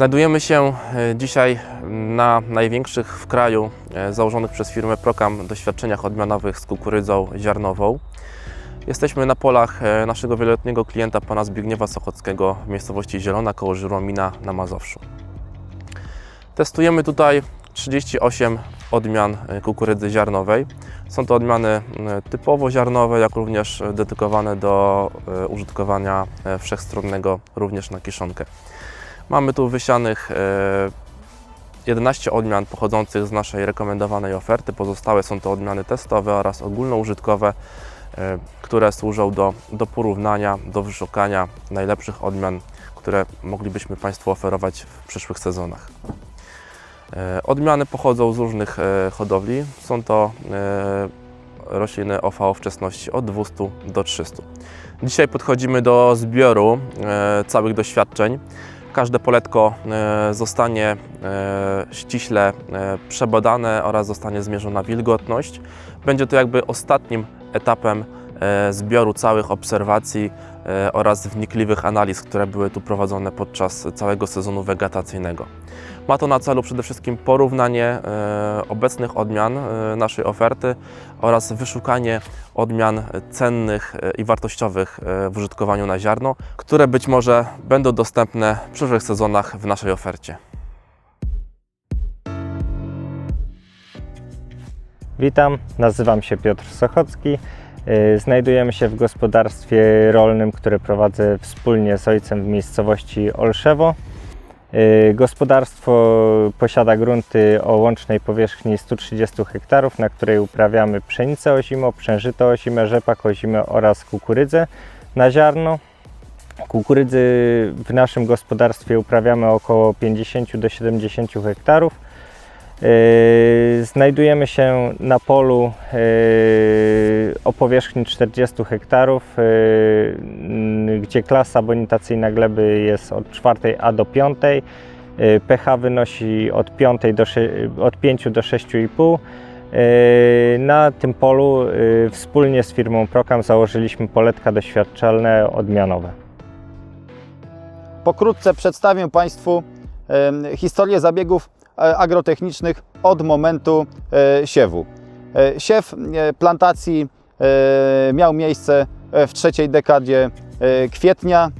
Znajdujemy się e, dzisiaj na największych w kraju e, założonych przez firmę Procam doświadczeniach odmianowych z kukurydzą ziarnową. Jesteśmy na polach e, naszego wieloletniego klienta pana Zbigniewa Sochockiego w miejscowości Zielona koło Żyromina na Mazowszu. Testujemy tutaj 38 odmian kukurydzy ziarnowej. Są to odmiany typowo ziarnowe, jak również dedykowane do użytkowania wszechstronnego również na kiszonkę. Mamy tu wysianych e, 11 odmian pochodzących z naszej rekomendowanej oferty. Pozostałe są to odmiany testowe oraz ogólnoużytkowe, e, które służą do, do porównania, do wyszukania najlepszych odmian, które moglibyśmy Państwu oferować w przyszłych sezonach. E, Odmiany pochodzą z różnych e, hodowli. Są to e, rośliny o wczesności od 200 do 300. Dzisiaj podchodzimy do zbioru e, całych doświadczeń. Każde poletko e, zostanie e, ściśle e, przebadane oraz zostanie zmierzona wilgotność. Będzie to jakby ostatnim etapem zbioru całych obserwacji oraz wnikliwych analiz, które były tu prowadzone podczas całego sezonu wegetacyjnego. Ma to na celu przede wszystkim porównanie e, obecnych odmian e, naszej oferty oraz wyszukanie odmian cennych e, i wartościowych w użytkowaniu na ziarno, które być może będą dostępne w przyszłych sezonach w naszej ofercie. Witam, nazywam się Piotr Sochocki. Znajdujemy się w gospodarstwie rolnym, które prowadzę wspólnie z ojcem w miejscowości Olszewo. Y, Gospodarstwo posiada grunty o łącznej powierzchni 130 hektarów, na której uprawiamy pszenicę ozimą, przężyto ozime, rzepak ozime oraz kukurydzę na ziarno. Kukurydzy w naszym gospodarstwie uprawiamy około 50 do 70 hektarów. Yy, Znajdujemy się na polu yy, o powierzchni 40 hektarów, yy, gdzie klasa bonitacyjna gleby jest od 4 A do 5. Yy, pH wynosi od, 5 do, od 5 do 6,5. Yy, Na tym polu wspólnie z firmą Procam założyliśmy poletka doświadczalne odmianowe. Pokrótce przedstawię Państwu historię zabiegów agrotechnicznych od momentu e, siewu. E, Siew e, plantacji e, miał miejsce e, w trzeciej dekadzie e, kwietnia.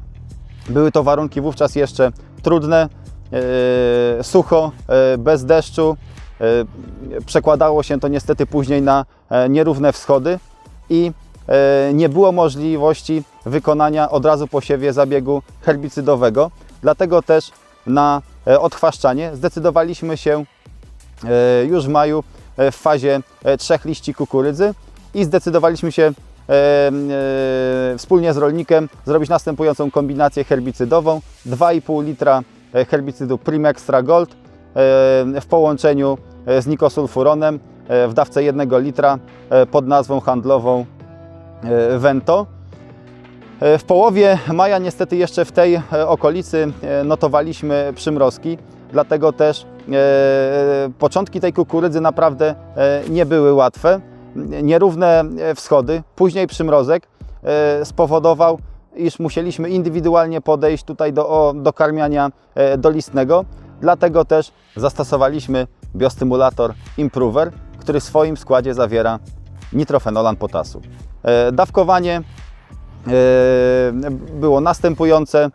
Były to warunki wówczas jeszcze trudne, e, sucho, e, bez deszczu. E, Przekładało się to niestety później na e, nierówne wschody i e, nie było możliwości wykonania od razu po siewie zabiegu herbicydowego. Dlatego też na e, odchwaszczanie zdecydowaliśmy się e, już w maju e, w fazie e, trzech liści kukurydzy i zdecydowaliśmy się e, e, wspólnie z rolnikiem zrobić następującą kombinację herbicydową 2,5 litra e, herbicydu Primextra Gold e, w połączeniu e, z nikosulfuronem e, w dawce 1 litra e, pod nazwą handlową e, Vento. E, W połowie maja niestety jeszcze w tej e, okolicy e, notowaliśmy przymrozki, dlatego też początki tej kukurydzy naprawdę nie były łatwe. Nierówne wschody, później przymrozek spowodował, iż musieliśmy indywidualnie podejść tutaj do, do karmiania dolistnego. Dlatego też zastosowaliśmy biostymulator Improver, który w swoim składzie zawiera nitrofenolan potasu. Dawkowanie było następujące e,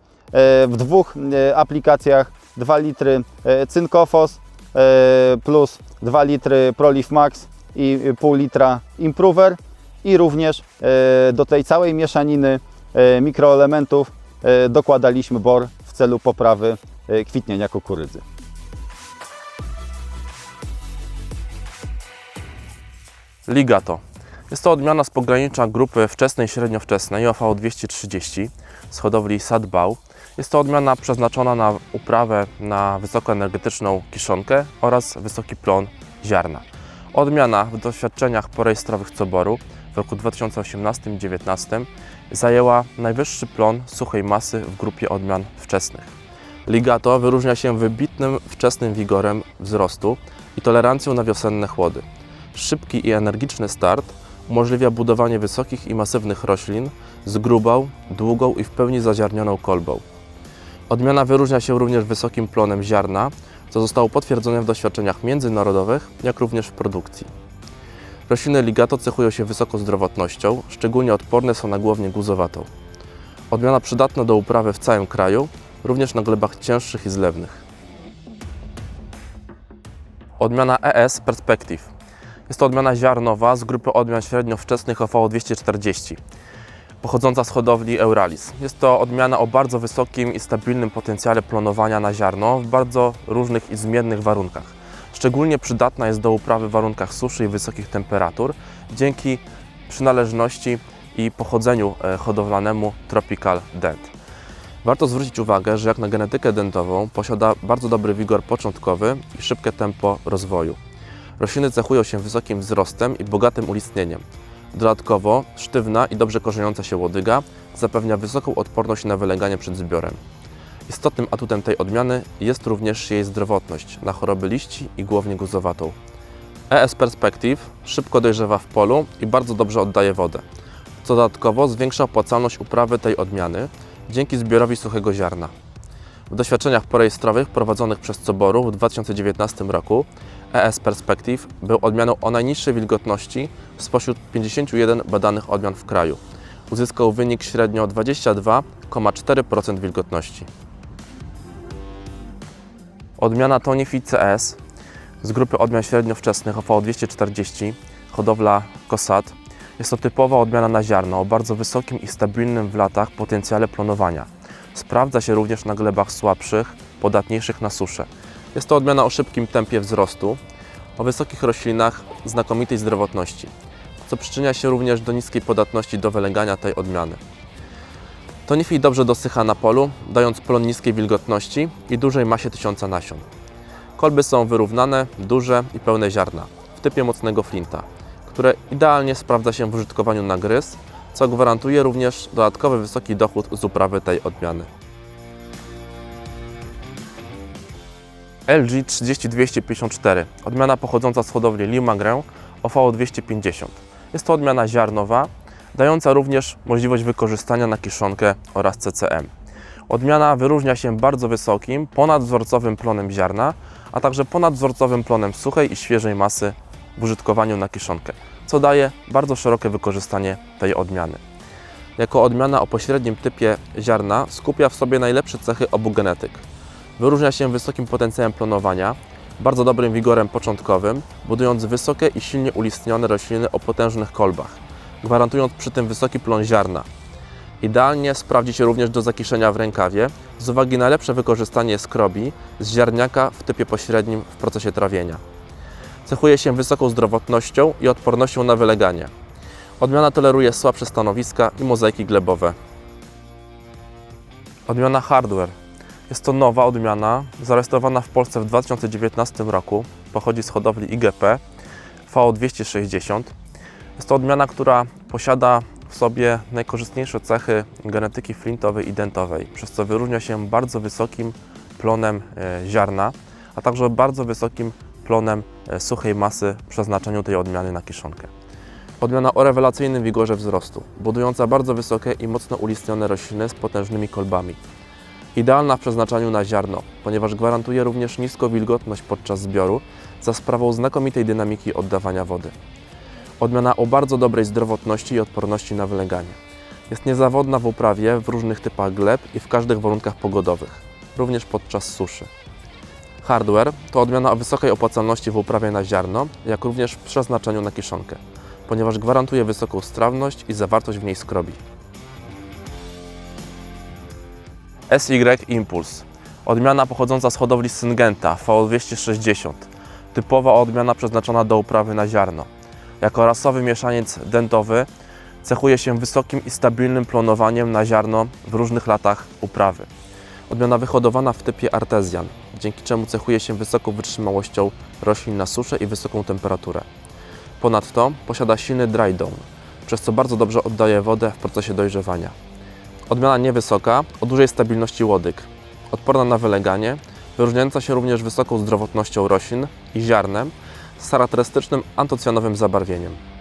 w dwóch e, aplikacjach 2 litry e, cynkofos e, plus 2 litry Prolife Max i pół litra Improver i również e, do tej całej mieszaniny e, mikroelementów e, dokładaliśmy bor w celu poprawy e, kwitnienia kukurydzy. Ligato. Jest to odmiana z pogranicza grupy wczesnej średniowczesnej OV 230 z hodowli Sadbał. Jest to odmiana przeznaczona na uprawę na wysokoenergetyczną kiszonkę oraz wysoki plon ziarna. Odmiana w doświadczeniach porejestrowych coboru w roku 2018-2019 zajęła najwyższy plon suchej masy w grupie odmian wczesnych. Ligato wyróżnia się wybitnym wczesnym wigorem wzrostu i tolerancją na wiosenne chłody. Szybki i energiczny start umożliwia budowanie wysokich i masywnych roślin z grubą, długą i w pełni zaziarnioną kolbą. Odmiana wyróżnia się również wysokim plonem ziarna, co zostało potwierdzone w doświadczeniach międzynarodowych, jak również w produkcji. Rośliny ligato cechują się wysoką zdrowotnością, szczególnie odporne są na głownię guzowatą. Odmiana przydatna do uprawy w całym kraju, również na glebach cięższych i zlewnych. Odmiana ES Perspective. Jest to odmiana ziarnowa z grupy odmian średnio wczesnych OVO 240, pochodząca z hodowli Euralis. Jest to odmiana o bardzo wysokim i stabilnym potencjale plonowania na ziarno w bardzo różnych i zmiennych warunkach. Szczególnie przydatna jest do uprawy w warunkach suszy i wysokich temperatur dzięki przynależności i pochodzeniu e, hodowlanemu Tropical Dent. Warto zwrócić uwagę, że jak na genetykę dentową posiada bardzo dobry wigor początkowy i szybkie tempo rozwoju. Rośliny cechują się wysokim wzrostem i bogatym ulistnieniem. Dodatkowo sztywna i dobrze korzeniejąca się łodyga zapewnia wysoką odporność na wylęganie przed zbiorem. Istotnym atutem tej odmiany jest również jej zdrowotność na choroby liści i głownię guzowatą. ES Perspective szybko dojrzewa w polu i bardzo dobrze oddaje wodę, co dodatkowo zwiększa opłacalność uprawy tej odmiany dzięki zbiorowi suchego ziarna. W doświadczeniach porejestrowych prowadzonych przez Coboru w 2019 roku ES Perspective był odmianą o najniższej wilgotności spośród 51 badanych odmian w kraju. Uzyskał wynik średnio 22,4% wilgotności. Odmiana Tonifi CS z grupy odmian średnio wczesnych OVO 240, hodowla Kosat. Jest to typowa odmiana na ziarno o bardzo wysokim i stabilnym w latach potencjale plonowania. Sprawdza się również na glebach słabszych, podatniejszych na suszę. Jest to odmiana o szybkim tempie wzrostu, o wysokich roślinach znakomitej zdrowotności, co przyczynia się również do niskiej podatności do wylęgania tej odmiany. Tonifil dobrze dosycha na polu, dając plon niskiej wilgotności i dużej masie tysiąca nasion. Kolby są wyrównane, duże i pełne ziarna, w typie mocnego flinta, które idealnie sprawdza się w użytkowaniu na gryz, co gwarantuje również dodatkowy wysoki dochód z uprawy tej odmiany. LG 30254, odmiana pochodząca z hodowli Limagren OVO 250. Jest to odmiana ziarnowa, dająca również możliwość wykorzystania na kiszonkę oraz CCM. Odmiana wyróżnia się bardzo wysokim, ponadwzorcowym plonem ziarna, a także ponadwzorcowym plonem suchej i świeżej masy w użytkowaniu na kiszonkę, co daje bardzo szerokie wykorzystanie tej odmiany. Jako odmiana o pośrednim typie ziarna skupia w sobie najlepsze cechy obu genetyk. Wyróżnia się wysokim potencjałem plonowania, bardzo dobrym wigorem początkowym, budując wysokie i silnie ulistnione rośliny o potężnych kolbach, gwarantując przy tym wysoki plon ziarna. Idealnie sprawdzi się również do zakiszenia w rękawie z uwagi na lepsze wykorzystanie skrobi z ziarniaka w typie pośrednim w procesie trawienia. Cechuje się wysoką zdrowotnością i odpornością na wyleganie. Odmiana toleruje słabsze stanowiska i mozaiki glebowe. Odmiana hardware. Jest to nowa odmiana, zarejestrowana w Polsce w 2019 roku. Pochodzi z hodowli IGP VO260. Jest to odmiana, która posiada w sobie najkorzystniejsze cechy genetyki flintowej i dentowej, przez co wyróżnia się bardzo wysokim plonem e, ziarna, a także bardzo wysokim plonem e, suchej masy przeznaczeniu tej odmiany na kiszonkę. Odmiana o rewelacyjnym wigorze wzrostu, budująca bardzo wysokie i mocno ulistnione rośliny z potężnymi kolbami. Idealna w przeznaczeniu na ziarno, ponieważ gwarantuje również niską wilgotność podczas zbioru za sprawą znakomitej dynamiki oddawania wody. Odmiana o bardzo dobrej zdrowotności i odporności na wylęganie. Jest niezawodna w uprawie w różnych typach gleb i w każdych warunkach pogodowych, również podczas suszy. Hardware to odmiana o wysokiej opłacalności w uprawie na ziarno, jak również w przeznaczeniu na kiszonkę, ponieważ gwarantuje wysoką strawność i zawartość w niej skrobi. SY Impulse. Odmiana pochodząca z hodowli Syngenta VO260. Typowa odmiana przeznaczona do uprawy na ziarno. Jako rasowy mieszaniec dentowy cechuje się wysokim i stabilnym plonowaniem na ziarno w różnych latach uprawy. Odmiana wyhodowana w typie artezjan, dzięki czemu cechuje się wysoką wytrzymałością roślin na suszę i wysoką temperaturę. Ponadto posiada silny dry down, przez co bardzo dobrze oddaje wodę w procesie dojrzewania. Odmiana niewysoka, o dużej stabilności łodyg, odporna na wyleganie, wyróżniająca się również wysoką zdrowotnością roślin i ziarnem z charakterystycznym antocjanowym zabarwieniem.